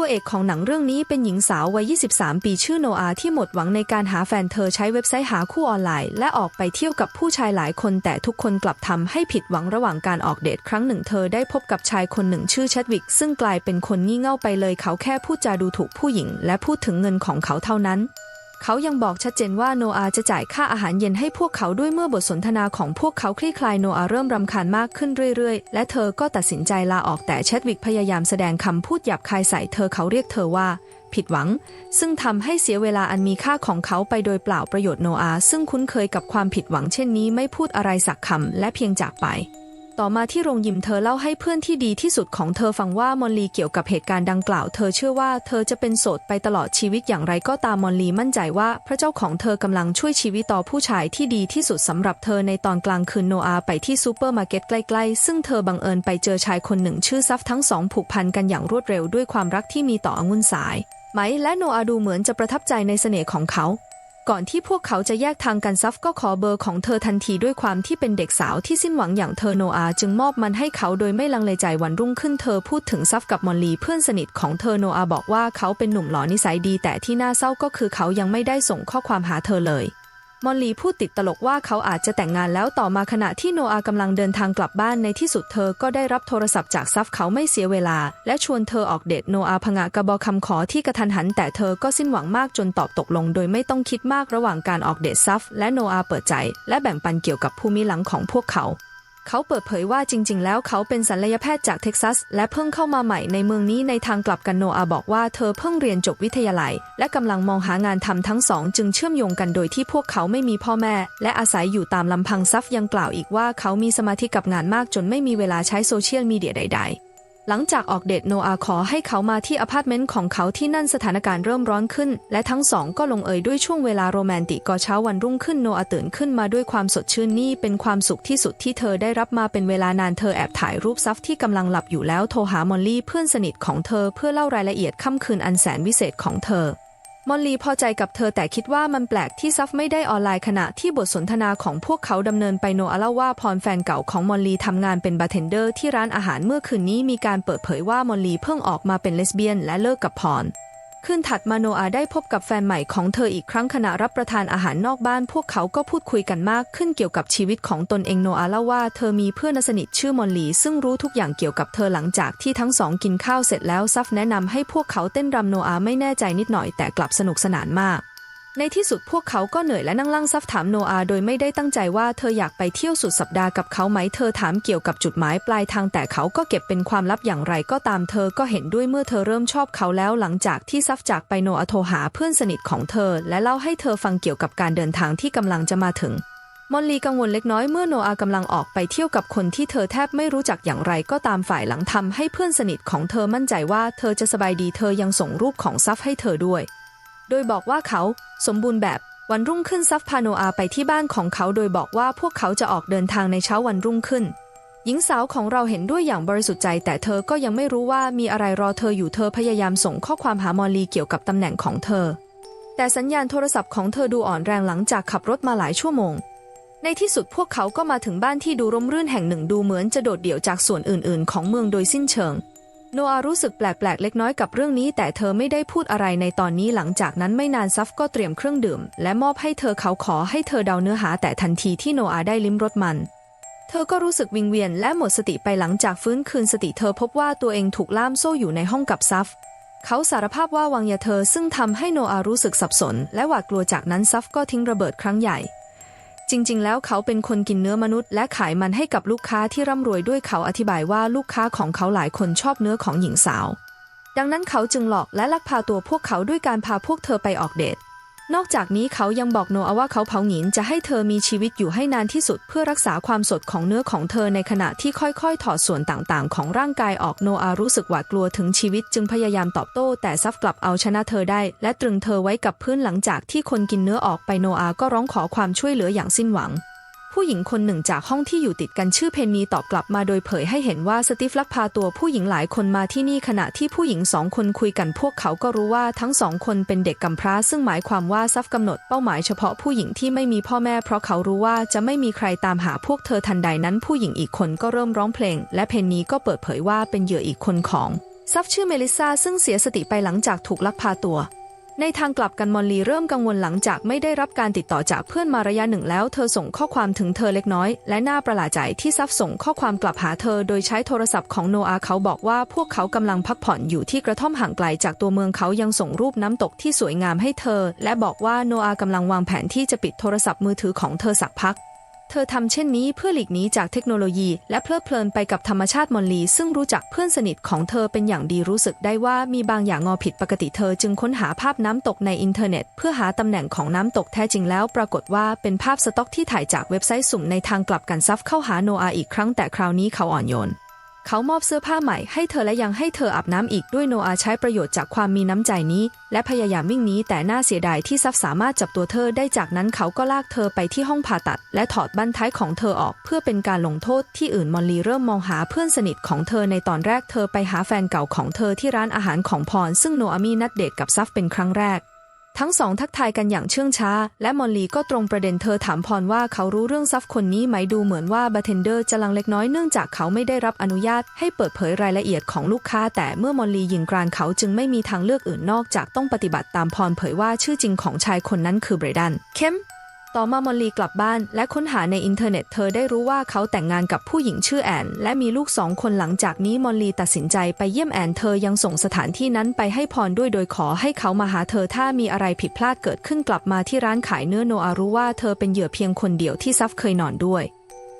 ตัวเอกของหนังเรื่องนี้เป็นหญิงสาววัย 23 ปีชื่อโนอาที่หมดหวังในการหาแฟนเธอใช้เว็บไซต์หาคู่ออนไลน์ และออกไปเที่ยวกับผู้ชายหลายคน แต่ทุกคนกลับทำให้ผิดหวังระหว่างการออกเดทครั้งหนึ่งเธอได้พบกับชายคนหนึ่งชื่อแชดวิก ซึ่งกลายเป็นคนงี่เง่าไปเลยเขาแค่พูดจาดูถูกผู้หญิง และพูดถึงเงินของเขาเท่านั้น เขายังบอกชัดเจนว่าโนอาจะจ่ายค่าอาหารเย็นให้พวกเขาด้วยเมื่อบทสนทนาของพวกเขาคลี่คลายโนอาเริ่มรำคาญมากขึ้นเรื่อยๆ และเธอก็ตัดสินใจลาออกแต่แชดวิกพยายามแสดงคำพูดหยาบคายใส่เธอเขาเรียกเธอว่า ผิดหวัง ซึ่งทำให้เสียเวลาอันมีค่าของเขาไปโดยเปล่าประโยชน์โนอาซึ่งคุ้นเคยกับความผิดหวังเช่นนี้ไม่พูดอะไรสักคำและเพียงจากไป ต่อมาที่โรงยิมเธอเล่าให้เพื่อนที่ดีที่สุดของเธอฟังว่ามอลลีเกี่ยวกับเหตุการณ์ดังกล่าว เธอเชื่อว่าเธอจะเป็นโสดไปตลอดชีวิตอย่างไรก็ตามมอลลีมั่นใจว่าพระเจ้าของเธอกำลังช่วยชีวิตต่อผู้ชายที่ดีที่สุดสำหรับเธอในตอนกลางคืนโนอาไปที่ซูเปอร์มาร์เก็ตใกล้ๆ ซึ่งเธอบังเอิญไปเจอชายคนหนึ่งชื่อซัฟทั้งสองผูกพันกันอย่างรวดเร็วด้วยความรักที่มีต่อองุ่นสาย ไหมและโนอาดูเหมือนจะประทับใจในเสน่ห์ของเขา ก่อนที่พวกเขาจะแยกทางกันซัฟก็ขอเบอร์ของเธอทันทีด้วยความที่เป็นเด็กสาวที่สิ้นหวังอย่างเธอโนอาจึงมอบมันให้เขาโดยไม่ลังเลใจวันรุ่งขึ้นเธอพูดถึงซัฟกับมอลลีเพื่อนสนิทของเธอโนอาบอกว่าเขาเป็นหนุ่มหล่อนิสัยดี แต่ที่น่าเศร้าก็คือเขายังไม่ได้ส่งข้อความหาเธอเลย มอลลีพูดติดตลกว่าเขาอาจจะแต่งงานแล้วต่อมาขณะที่โนอากำลังเดินทางกลับบ้านในที่สุดเธอก็ได้รับโทรศัพท์จากซัฟเขาไม่เสียเวลา และชวนเธอออกเดทโนอาพงะกระบอกคำขอที่กระทันหัน แต่เธอก็สิ้นหวังมากจนตอบตกลง โดยไม่ต้องคิดมากระหว่างการออกเดทซัฟและโนอาเปิดใจ และแบ่งปันเกี่ยวกับภูมิหลังของพวกเขา เขาเปิดเผยว่าจริง ๆ แล้วเขาเป็นศัลยแพทย์จากเท็กซัส และเพิ่งเข้ามาใหม่ในเมืองนี้ในทางกลับกันโนอาบอกว่าเธอเพิ่งเรียนจบวิทยาลัย และกำลังมองหางานทำทั้งสองจึงเชื่อมโยงกันโดยที่พวกเขาไม่มีพ่อแม่ และอาศัยอยู่ตามลำพังซัฟยังกล่าวอีกว่าเขามีสมาธิกับงานมากจนไม่มีเวลาใช้โซเชียลมีเดียใด ๆ หลังจากออกเดทโนอาขอให้เขามาที่อพาร์ตเมนต์ของเขาที่นั่นสถานการณ์เริ่มร้อนขึ้น และทั้งสองก็ลงเอยด้วยช่วงเวลาโรแมนติกก่อเช้าวันรุ่งขึ้นโนอาตื่นขึ้นมาด้วยความสดชื่นนี่เป็นความสุขที่สุดที่เธอได้รับมาเป็นเวลานานเธอแอบถ่ายรูปซัฟที่กำลังหลับอยู่แล้วโทรหามอลลี่เพื่อนสนิทของเธอเพื่อเล่ารายละเอียดค่ำคืนอันแสนวิเศษของเธอ มอลลีพอใจกับเธอแต่คิดว่ามันแปลกที่ซัฟไม่ได้ออนไลน์ขณะที่บทสนทนาของพวกเขาดำเนินไปโนอาเล่าว่าพรแฟนเก่าของมอลลีทำงานเป็นบาร์เทนเดอร์ที่ร้านอาหารเมื่อคืนนี้มีการเปิดเผยว่ามอลลีเพิ่งออกมาเป็นเลสเบี้ยนและเลิกกับพร คืนถัดมาโนอาได้พบกับแฟนใหม่ของเธออีกครั้งขณะรับประทานอาหารนอกบ้าน พวกเขาก็พูดคุยกันมากขึ้นเกี่ยวกับชีวิตของตนเองโนอาเล่าว่าเธอมีเพื่อนสนิทชื่อมอนลี ซึ่งรู้ทุกอย่างเกี่ยวกับเธอหลังจากที่ทั้งสองกินข้าวเสร็จแล้วซัฟแนะนำให้พวกเขาเต้นรำโนอาไม่แน่ใจนิดหน่อยแต่กลับสนุกสนานมาก ในที่สุดพวกเขาก็เหนื่อยและนั่งลั่งซัฟถามโนอาโดยไม่ได้ตั้งใจว่าเธออยากไปเที่ยวสุดสัปดาห์กับเขาไหมเธอถามเกี่ยวกับจุดหมายปลายทางแต่เขาก็เก็บเป็นความลับอย่างไรก็ตามเธอก็เห็นด้วยเมื่อเธอเริ่มชอบเขาแล้วหลังจากที่ซัฟจากไปโนอาโทรหาเพื่อนสนิทของเธอ และเล่าให้เธอฟังเกี่ยวกับการเดินทางที่กำลังจะมาถึงมอลลีกังวลเล็กน้อยเมื่อโนอากำลังออกไปเที่ยวกับคนที่เธอแทบไม่รู้จักอย่างไรก็ตามฝ่ายหลังทำให้เพื่อนสนิทของเธอมั่นใจว่าเธอจะสบายดีเธอยังส่งรูปของซัฟให้เธอด้วย โดยบอกว่าเขาสมบูรณ์แบบวันรุ่งขึ้นซัฟพาโนอาไปที่บ้านของเขาโดยบอกว่าพวกเขาจะออกเดินทางในเช้าวันรุ่งขึ้น หญิงสาวของเราเห็นด้วยอย่างบริสุทธิ์ใจ แต่เธอก็ยังไม่รู้ว่ามีอะไรรอเธออยู่เธอพยายามส่งข้อความหามอลลีเกี่ยวกับตำแหน่งของเธอ แต่สัญญาณโทรศัพท์ของเธอดูอ่อนแรงหลังจากขับรถมาหลายชั่วโมง ในที่สุดพวกเขาก็มาถึงบ้านที่ดูร่มรื่นแห่งหนึ่งดูเหมือนจะโดดเดี่ยวจากส่วนอื่น ๆ ของเมืองโดยสิ้นเชิง โนอารู้สึกแปลกๆ เล็กน้อยกับเรื่องนี้ แต่เธอไม่ได้พูดอะไรในตอนนี้หลังจากนั้นไม่นานซัฟก็เตรียมเครื่องดื่ม และมอบให้เธอเขาขอให้เธอเดาเนื้อหา แต่ทันทีที่โนอาได้ลิ้มรสมัน เธอก็รู้สึกวิงเวียนและหมดสติไปหลังจากฟื้นคืนสติเธอพบว่าตัวเองถูกล่ามโซ่อยู่ในห้องกับซัฟเขาสารภาพว่าวางยาเธอซึ่งทำให้โนอารู้สึกสับสน และหวาดกลัวจากนั้นซัฟก็ทิ้งระเบิดครั้งใหญ่ จริง ๆ แล้วเขาเป็นคนกินเนื้อมนุษย์ และขายมันให้กับลูกค้าที่ร่ำรวยด้วยเขาอธิบายว่าลูกค้าของเขาหลายคนชอบเนื้อของหญิงสาว ดังนั้นเขาจึงหลอกและลักพาตัวพวกเขาด้วยการพาพวกเธอไปออกเดท นอกจากนี้เขายังบอกโนอาว่าเขาเผาหงินจะให้เธอมีชีวิตอยู่ให้นานที่สุด เพื่อรักษาความสดของเนื้อของเธอในขณะที่ค่อยๆ ถอดส่วนต่างๆ ของร่างกายออกโนอารู้สึกหวาดกลัวถึงชีวิตจึงพยายามตอบโต้ แต่ซัฟกลับเอาชนะเธอได้ และตรึงเธอไว้กับพื้นหลังจากที่คนกินเนื้อออกไปโนอาก็ร้องขอความช่วยเหลืออย่างสิ้นหวัง ผู้หญิงคนหนึ่งจากห้องที่อยู่ติดกันชื่อเพนนีตอบกลับมาโดยเผยให้เห็นว่าสตีฟลักพาตัวผู้หญิงหลายคนมาที่นี่ขณะที่ผู้หญิงสองคนคุยกันพวกเขาก็รู้ว่าทั้งสองคนเป็นเด็กกำพร้า ซึ่งหมายความว่าซัฟกำหนดเป้าหมายเฉพาะผู้หญิงที่ไม่มีพ่อแม่ เพราะเขารู้ว่าจะไม่มีใครตามหาพวกเธอทันใดนั้น ผู้หญิงอีกคนก็เริ่มร้องเพลง และเพนนีก็เปิดเผยว่าเป็นเหยื่ออีกคนของซับชื่อเมลิซาซึ่งเสียสติไปหลังจากถูกลักพาตัว ในทางกลับกันมอลลีเริ่มกังวลหลังจากไม่ได้รับการติดต่อจากเพื่อนมาระยะหนึ่งแล้ว เธอส่งข้อความถึงเธอเล็กน้อย และน่าประหลาดใจที่ซับส่งข้อความกลับหาเธอโดยใช้โทรศัพท์ของโนอาเขาบอกว่าพวกเขากำลังพักผ่อนอยู่ที่กระท่อมห่างไกลจากตัวเมืองเขายังส่งรูปน้ำตกที่สวยงามให้เธอ และบอกว่าโนอากำลังวางแผนที่จะปิดโทรศัพท์มือถือของเธอสักพัก เธอทำเช่นนี้เพื่อหลีกหนีจากเทคโนโลยี และเพลิดเพลินไปกับธรรมชาติมอลลี ซึ่งรู้จักเพื่อนสนิทของเธอเป็นอย่างดีรู้สึกได้ว่ามีบางอย่างงอผิดปกติเธอจึงค้นหาภาพน้ำตกในอินเทอร์เน็ต เพื่อหาตำแหน่งของน้ำตกแท้จริงแล้ว ปรากฏว่าเป็นภาพสต็อกที่ถ่ายจากเว็บไซต์สุ่มในทางกลับกันซัฟเข้าหาโนอาอีกครั้งแต่คราวนี้เขาอ่อนโยน เขามอบเสื้อผ้าใหม่ให้เธอและยังให้เธออาบน้ำอีกด้วยโนอาใช้ประโยชน์จากความมีน้ำใจนี้ และพยายามวิ่งหนีแต่น่าเสียดายที่ซับสามารถจับตัวเธอได้จากนั้นเขาก็ลากเธอไปที่ห้องผ่าตัด และถอดบั้นท้ายของเธอออก เพื่อเป็นการลงโทษที่อื่นมอลลีเริ่มมองหาเพื่อนสนิทของเธอในตอนแรกเธอไปหาแฟนเก่าของเธอที่ร้านอาหารของพร ซึ่งโนอามีนัดเดทกับซัฟเป็นครั้งแรก ทั้งสองทักทายกันอย่างเชื่องช้า และมอลลีก็ตรงประเด็นเธอถามพรว่าเขารู้เรื่องซัฟคนนี้ไหมดูเหมือนว่าบาร์เทนเดอร์จะลังเล็กน้อยเนื่องจากเขาไม่ได้รับอนุญาตให้เปิดเผยรายละเอียดของลูกค้า แต่เมื่อมอลลียิงกรานเขาจึงไม่มีทางเลือกอื่นนอกจากต้องปฏิบัติตามพรเผยว่าชื่อจริงของชายคนนั้นคือเบรดัน เข้ม ต่อมามอลลีกลับบ้านและค้นหาในอินเทอร์เน็ตเธอได้รู้ว่าเขาแต่งงานกับผู้หญิงชื่อแอน และมีลูกสองคนหลังจากนี้มอลลีตัดสินใจไปเยี่ยมแอนเธอยังส่งสถานที่นั้นไปให้พรด้วยโดยขอให้เขามาหาเธอถ้ามีอะไรผิดพลาดเกิดขึ้นกลับมาที่ร้านขายเนื้อโนอารู้ว่าเธอเป็นเหยื่อเพียงคนเดียวที่ซัฟเคยนอนด้วย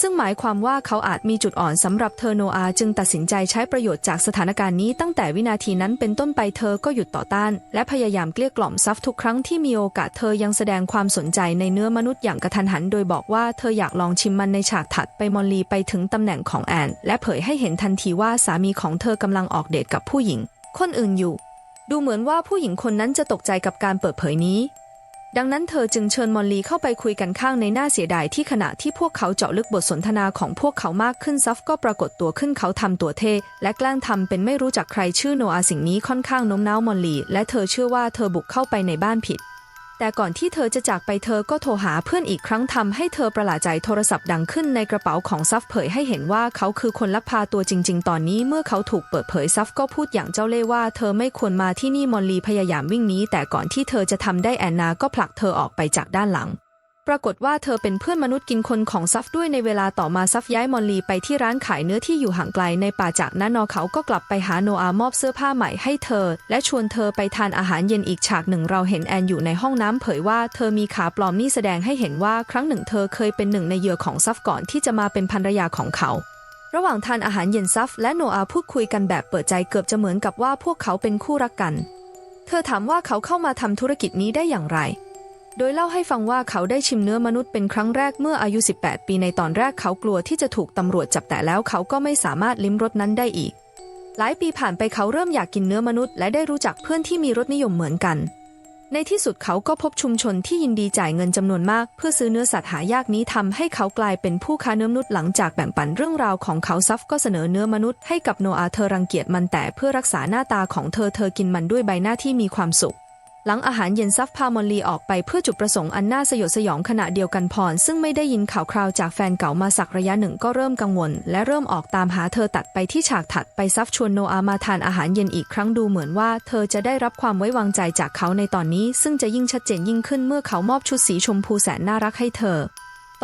ซึ่งหมายความว่าเขาอาจมีจุดอ่อนสำหรับเธอโนอาจึงตัดสินใจใช้ประโยชน์จากสถานการณ์นี้ตั้งแต่วินาทีนั้นเป็นต้นไปเธอก็หยุดต่อต้าน และพยายามเกลี้ยกล่อมซัฟทุกครั้งที่มีโอกาสเธอยังแสดงความสนใจในเนื้อมนุษย์อย่างกระทันหัน โดยบอกว่าเธออยากลองชิมมันในฉากถัดไปมอลลีไปถึงตำแหน่งของแอน และเผยให้เห็นทันทีว่าสามีของเธอกำลังออกเดทกับผู้หญิง คนอื่นอยู่ ดูเหมือนว่าผู้หญิงคนนั้นจะตกใจกับการเปิดเผยนี้ ดังนั้นเธอจึงเชิญมอลลีเข้าไปคุยกันข้างในหน้าเสียดายที่ขณะที่พวกเขาเจาะลึกบทสนทนาของพวกเขามากขึ้นซัฟก็ปรากฏตัวขึ้นเขาทำตัวเท่และแกล้งทำเป็นไม่รู้จักใครชื่อโนอาสิ่งนี้ค่อนข้างโน้มน้าวมอลลีและเธอเชื่อว่าเธอบุกเข้าไปในบ้านผิด แต่ก่อนที่เธอจะจากไปเธอก็โทรหาเพื่อนอีกครั้งทำให้เธอประหลาดใจโทรศัพท์ดังขึ้นในกระเป๋าของซัฟเผยให้เห็นว่าเขาคือคนลักพาตัวจริง ๆ ตอนนี้เมื่อเขาถูกเปิดเผยซัฟก็พูดอย่างเจ้าเล่ห์ว่าเธอไม่ควรมาที่นี่มอลลีพยายามวิ่งหนีแต่ก่อนที่เธอจะทำได้แอนนาก็ผลักเธอออกไปจากด้านหลัง ปรากฏว่าเธอเป็นเพื่อนมนุษย์กินคนของซัฟด้วยในเวลาต่อมาซัฟย้ายมอลลีไปที่ร้านขายเนื้อที่อยู่ห่างไกลในป่าจากนั้นนอเขาก็กลับไปหาโนอามอบเสื้อผ้าใหม่ให้เธอ และชวนเธอไปทานอาหารเย็นอีกฉากหนึ่งเราเห็นแอนอยู่ในห้องน้ำเผยว่าเธอมีขาปลอมนี่แสดงให้เห็นว่าครั้งหนึ่งเธอเคยเป็นหนึ่งในเหยื่อของซัฟก่อนที่จะมาเป็นภรรยาของเขาระหว่างทานอาหารเย็นซัฟและโนอาพูดคุยกันแบบเปิดใจเกือบจะเหมือนกับว่าพวกเขาเป็นคู่รักกัน เธอถามว่าเขาเข้ามาทำธุรกิจนี้ได้อย่างไร โดยเล่าให้ฟังว่าเขาได้ชิมเนื้อมนุษย์เป็นครั้งแรกเมื่ออายุ 18 ปีในตอนแรกเขากลัวที่จะถูกตำรวจจับแต่แล้วเขาก็ไม่สามารถลิ้มรสนั้นได้อีก หลายปีผ่านไปเขาเริ่มอยากกินเนื้อมนุษย์ และได้รู้จักเพื่อนที่มีรสนิยมเหมือนกัน ในที่สุดเขาก็พบชุมชนที่ยินดีจ่ายเงินจำนวนมาก เพื่อซื้อเนื้อสัตว์หายากนี้ทำให้เขากลายเป็นผู้ค้าเนื้อมนุษย์หลังจากแบ่งปันเรื่องราวของเขาซัฟก็เสนอเนื้อมนุษย์ให้กับโนอาเธอรังเกียจมันแต่เพื่อรักษาหน้าตาของเธอเธอกินมันด้วยใบหน้าที่มีความสุข หลังอาหารเย็นซัฟพามอลลีออกไปเพื่อจุดประสงค์อันน่าสยดสยองขณะเดียวกันพร ซึ่งไม่ได้ยินข่าวคราวจากแฟนเก่ามาสักระยะหนึ่งก็เริ่มกังวล และเริ่มออกตามหาเธอตัดไปที่ฉากถัดไปซัฟชวนโนอามาทานอาหารเย็นอีกครั้งดูเหมือนว่า เธอจะได้รับความไว้วางใจจากเขาในตอนนี้ ซึ่งจะยิ่งชัดเจนยิ่งขึ้นเมื่อเขามอบชุดสีชมพูแสนน่ารักให้เธอ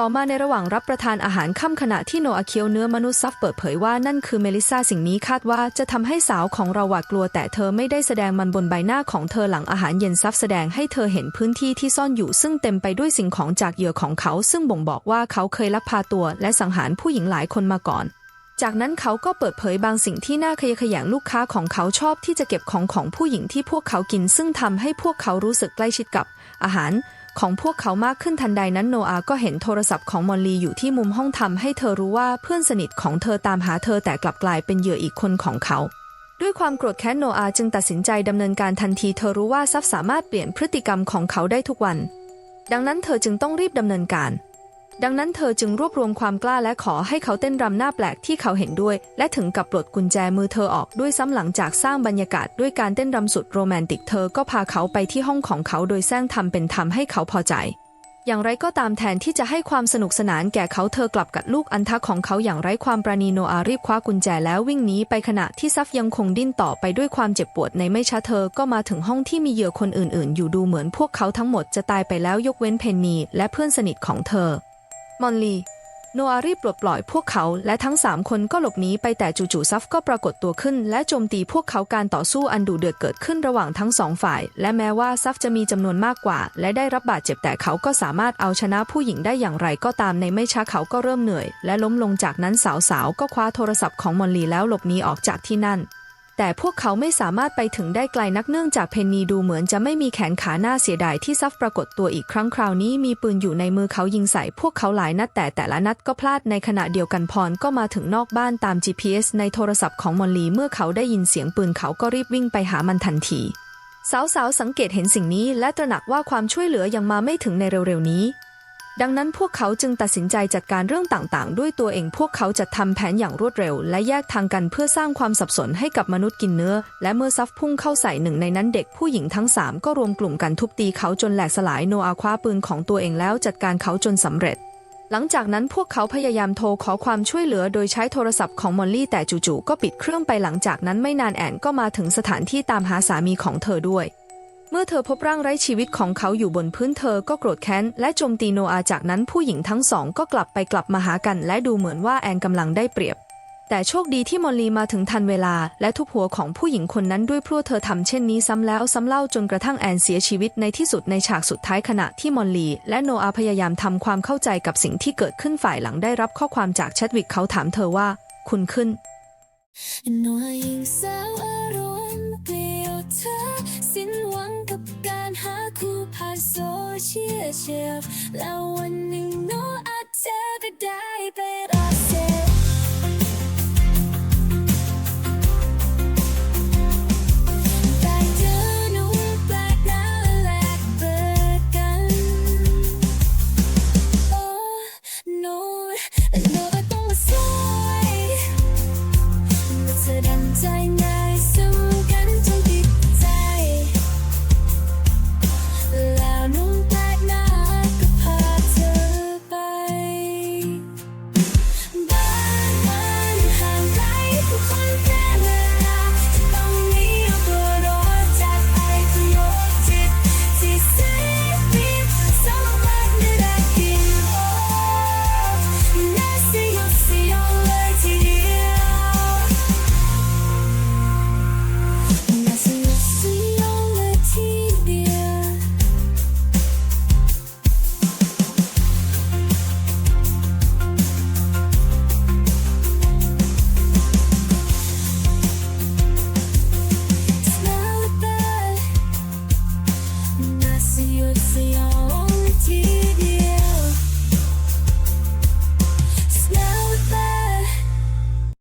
ต่อมาในระหว่างรับประทานอาหารค่ำขณะที่โนอาเคียวเนื้อมนุษย์ซัฟเปิดเผยว่านั่นคือเมลิซาสิ่งนี้คาดว่าจะทำให้สาวของเราหวาดกลัว แต่เธอไม่ได้แสดงมันบนใบหน้าของเธอหลังอาหารเย็นซัฟแสดงให้เธอเห็นพื้นที่ที่ซ่อนอยู่ ซึ่งเต็มไปด้วยสิ่งของจากเหยื่อของเขา ซึ่งบ่งบอกว่าเขาเคยลักพาตัว และสังหารผู้หญิงหลายคนมาก่อนจากนั้นเขาก็เปิดเผยบางสิ่งที่น่าขยะแขยงลูกค้าของเขาชอบที่จะเก็บของของผู้หญิงที่พวกเขากิน ซึ่งทำให้พวกเขารู้สึกใกล้ชิดกับอาหาร ของพวกเขามากขึ้นทันใดนั้นโนอาก็เห็นโทรศัพท์ของมอลลีอยู่ที่มุมห้องทำให้เธอรู้ว่าเพื่อนสนิทของเธอตามหาเธอแต่กลับกลายเป็นเหยื่ออีกคนของเขา ด้วยความโกรธแค้นโนอาจึงตัดสินใจดำเนินการทันทีเธอรู้ว่าซับสามารถเปลี่ยนพฤติกรรมของเขาได้ทุกวัน ดังนั้นเธอจึงต้องรีบดำเนินการ ดังนั้นเธอจึงรวบรวมความกล้าและขอให้เขาเต้นรำหน้าแปลกที่เขาเห็นด้วย และถึงกับปลดกุญแจมือเธอออกด้วยซ้ำหลังจากสร้างบรรยากาศด้วยการเต้นรำสุดโรแมนติกเธอก็พาเขาไปที่ห้องของเขาโดยแซงทำเป็นทำให้เขาพอใจ อย่างไรก็ตามแทนที่จะให้ความสนุกสนานแก่เขาเธอกลับกัดลูกอันทะของเขาอย่างไร้ความปราณีโนอารีบคว้ากุญแจแล้ววิ่งหนีไปขณะที่ซัฟยังคงดิ้นต่อไปด้วยความเจ็บปวดในไม่ช้าเธอก็มาถึงห้องที่มีเหยื่อคนอื่น ๆ อยู่ดูเหมือนพวกเขาทั้งหมดจะตายไปแล้วยกเว้นเพนนีและเพื่อนสนิทของเธอ มอนลีโนอารีปลดปล่อยพวกเขาและทั้งสามคนก็หลบหนีไปแต่จู่ๆซัฟก็ปรากฏตัวขึ้น และโจมตีพวกเขาการต่อสู้อันดุเดือดเกิดขึ้นระหว่างทั้งสองฝ่าย และแม้ว่าซัฟจะมีจำนวนมากกว่า และได้รับบาดเจ็บแต่เขาก็สามารถเอาชนะผู้หญิงได้อย่างไรก็ตามในไม่ช้าเขาก็เริ่มเหนื่อย และล้มลงจากนั้นสาวๆก็คว้าโทรศัพท์ของมอนลีแล้วหลบหนีออกจากที่นั่น แต่พวกเขาไม่สามารถไปถึงได้ไกลนักเนื่องจากเพนนีดูเหมือนจะไม่มีแขนขาหน้าเสียดายที่ซัฟปรากฏตัวอีกครั้งคราวนี้มีปืนอยู่ในมือเขายิงใส่พวกเขาหลายนัดแต่แต่ละนัดก็พลาดในขณะเดียวกันพรก็มาถึงนอกบ้านตาม GPS ในโทรศัพท์ของมอนลีเมื่อเขาได้ยินเสียงปืนเขาก็รีบวิ่งไปหามันทันที สาวๆสังเกตเห็นสิ่งนี้และตระหนักว่าความช่วยเหลือยังมาไม่ถึงในเร็วๆนี้ ดังนั้นพวกเขาจึงตัดสินใจจัดการเรื่องต่างๆ ด้วยตัวเองพวกเขาจะทำแผนอย่างรวดเร็ว และแยกทางกันเพื่อสร้างความสับสนให้กับมนุษย์กินเนื้อ และเมื่อซัฟพุ่งเข้าใส่หนึ่งในนั้นเด็กผู้หญิงทั้งสามก็รวมกลุ่มกันทุบตีเขาจนแหลกสลายโนอาคว้าปืนของตัวเองแล้วจัดการเขาจนสำเร็จ หลังจากนั้นพวกเขาพยายามโทรขอความช่วยเหลือโดยใช้โทรศัพท์ของมอลลี่แต่จู่ๆก็ปิดเครื่องไปหลังจากนั้นไม่นานแอนก็มาถึงสถานที่ตามหาสามีของเธอด้วย เมื่อเธอพบร่างไร้ชีวิตของเขาอยู่บนพื้นเธอก็โกรธแค้น และโจมตีโนอาจากนั้นผู้หญิงทั้งสองก็กลับไปกลับมาหากัน และดูเหมือนว่าแอนกำลังได้เปรียบ แต่โชคดีที่มอลลีมาถึงทันเวลา และทุบหัวของผู้หญิงคนนั้นด้วยเพราะเธอทำเช่นนี้ซ้ำแล้วซ้ำเล่าจนกระทั่งแอนเสียชีวิตในที่สุดในฉากสุดท้ายขณะที่มอลลี และโนอาพยายามทำความเข้าใจกับสิ่งที่เกิดขึ้นฝ่ายหลังได้รับข้อความจากแชดวิกเขาถามเธอว่า คุณขึ้น เชื่อเชียลแล้ววันหนึ่งหนอาจเจอก็ได้เป็นอาเซ